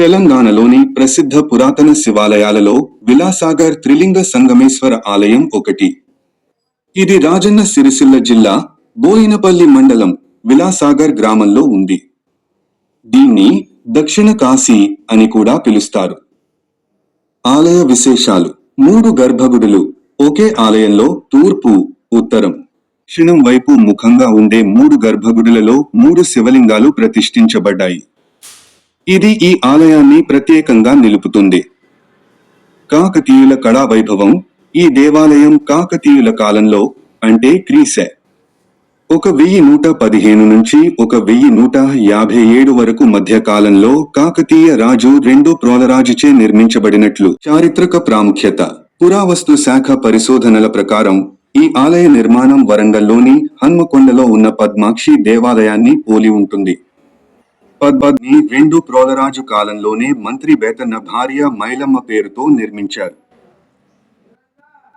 తెలంగాణలోని ప్రసిద్ధ పురాతన శివాలయాలలో విలాసాగర్ త్రిలింగ సంగమేశ్వర ఆలయం ఒకటి. ఇది రాజన్న సిరిసిల్ల జిల్లా బోయినపల్లి మండలం విలాసాగర్ గ్రామంలో ఉంది. దీన్ని దక్షిణ కాశీ అని కూడా పిలుస్తారు. ఆలయ విశేషాలు. మూడు గర్భగుడులు. ఒకే ఆలయంలో తూర్పు ఉత్తరం. దక్షిణం వైపు ముఖంగా ఉండే మూడు గర్భగుడులలో మూడు శివలింగాలు ప్రతిష్ఠించబడ్డాయి. ఇది ఈ ఆలయాన్ని ప్రత్యేకంగా నిలుపుతుంది. కాకతీయుల కళా వైభవం ఈ దేవాలయం కాకతీయుల కాలంలో అంటే క్రీసె. ఒక వెయ్యి నూట పదిహేను నుంచి ఒక వెయ్యి నూట యాభై ఏడు వరకు మధ్య కాలంలో కాకతీయ రాజు రెండో ప్రోలరాజుచే నిర్మించబడినట్లు. చారిత్రక ప్రాముఖ్యత. పురావస్తు శాఖ పరిశోధనల ప్రకారం ఈ ఆలయ నిర్మాణం వరంగల్లోని హన్మకొండలో ఉన్న పద్మాక్షి దేవాలయాన్ని పోలి ఉంటుంది. పద్మని రెండు ప్రోలరాజు కాలంలోనే మంత్రి బేతన్న భార్య మైలమ్మ పేరుతో నిర్మించారు.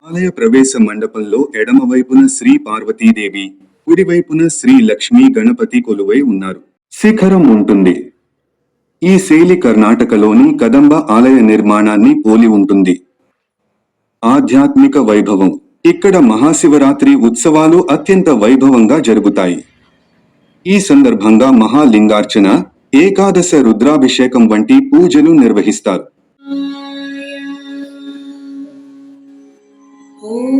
ఆలయ ప్రవేశ మండపంలో ఎడమవైపున శ్రీ పార్వతీదేవి కుడివైపున శ్రీ లక్ష్మీ గణపతి కొలువై ఉన్నారు. శిఖరం ఉంటుంది. ఈ శైలి కర్ణాటకలోని కదంబ ఆలయ నిర్మాణాన్ని పోలి ఉంటుంది. ఆధ్యాత్మిక వైభవం. ఇక్కడ మహాశివరాత్రి ఉత్సవాలు అత్యంత వైభవంగా జరుగుతాయి. ఈ సందర్భంగా మహాలింగార్చన ఏకాదశ రుద్రాభిషేకం వంటి పూజలు నిర్వహిస్తారు. ॐ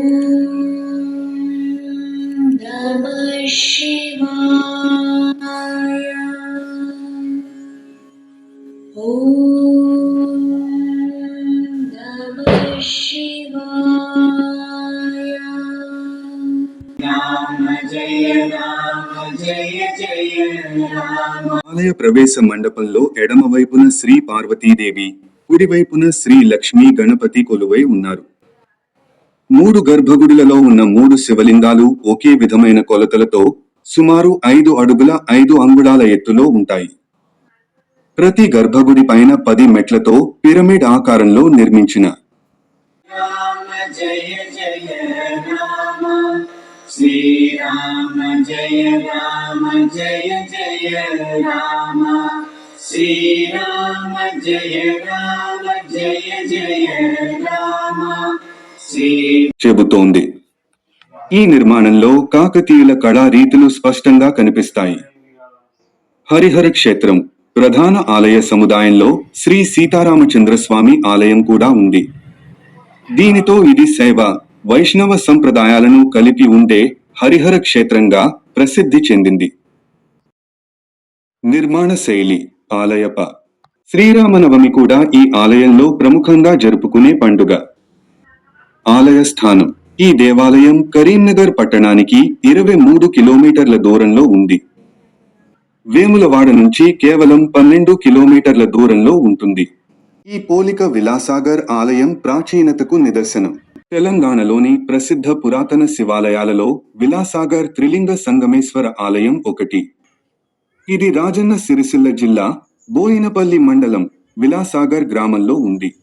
ఆలయ ప్రవేశ మండపంలో ఎడమ వైపున శ్రీ పార్వతీదేవి కుడివైపున శ్రీ లక్ష్మీ గణపతి కొలువై ఉన్నారు. మూడు గర్భగుడులలో ఉన్న మూడు శివలింగాలు ఒకే విధమైన కొలతలతో సుమారు ఐదు అడుగుల ఐదు అంగుళాల ఎత్తులో ఉంటాయి. ప్రతి గర్భగుడి పైన పది మెట్లతో పిరమిడ్ ఆకారంలో నిర్మించిన. జయ జయ శ్రీరామ జయ రామ జయ జయ రామ. శ్రీరామ జయ రామ జయ జయ రామ. చెబుతోంది. ఈ నిర్మాణంలో కాకతీయుల కళా రీతులు స్పష్టంగా కనిపిస్తాయి. హరిహర క్షేత్రం ప్రధాన ఆలయ సముదాయంలో శ్రీ సీతారామచంద్రస్వామి ఆలయం కూడా ఉంది. దీనితో ఇది శైవ వైష్ణవ సంప్రదాయాలను కలిపి ఉండే హరిహర క్షేత్రంగా ప్రసిద్ధి చెందింది. నిర్మాణ శైలి ఆలయప. శ్రీరామనవమి కూడా ఈ ఆలయంలో ప్రముఖంగా జరుపుకునే పండుగ. ఆలయ స్థానం ఈ దేవాలయం కరీంనగర్ పట్టణానికి ఇరవై మూడు కిలోమీటర్ల దూరంలో ఉంది. వేములవాడ నుంచి కేవలం పన్నెండు కిలోమీటర్ల దూరంలో ఉంటుంది. ఈ పోలిక విలాసాగర్ ఆలయం ప్రాచీనతకు నిదర్శనం. తెలంగాణలోని ప్రసిద్ధ పురాతన శివాలయాలలో విలాసాగర్ త్రిలింగ సంగమేశ్వర ఆలయం ఒకటి. ఇది రాజన్న సిరిసిల్ల జిల్లా బోయినపల్లి మండలం విలాసాగర్ గ్రామంలో ఉంది.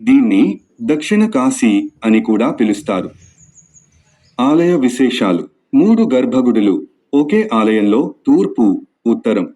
దీన్ని దక్షిణ కాశీ అని కూడా పిలుస్తారు. ఆలయ విశేషాలు మూడు గర్భగుడులు ఒకే ఆలయంలో తూర్పు ఉత్తరం.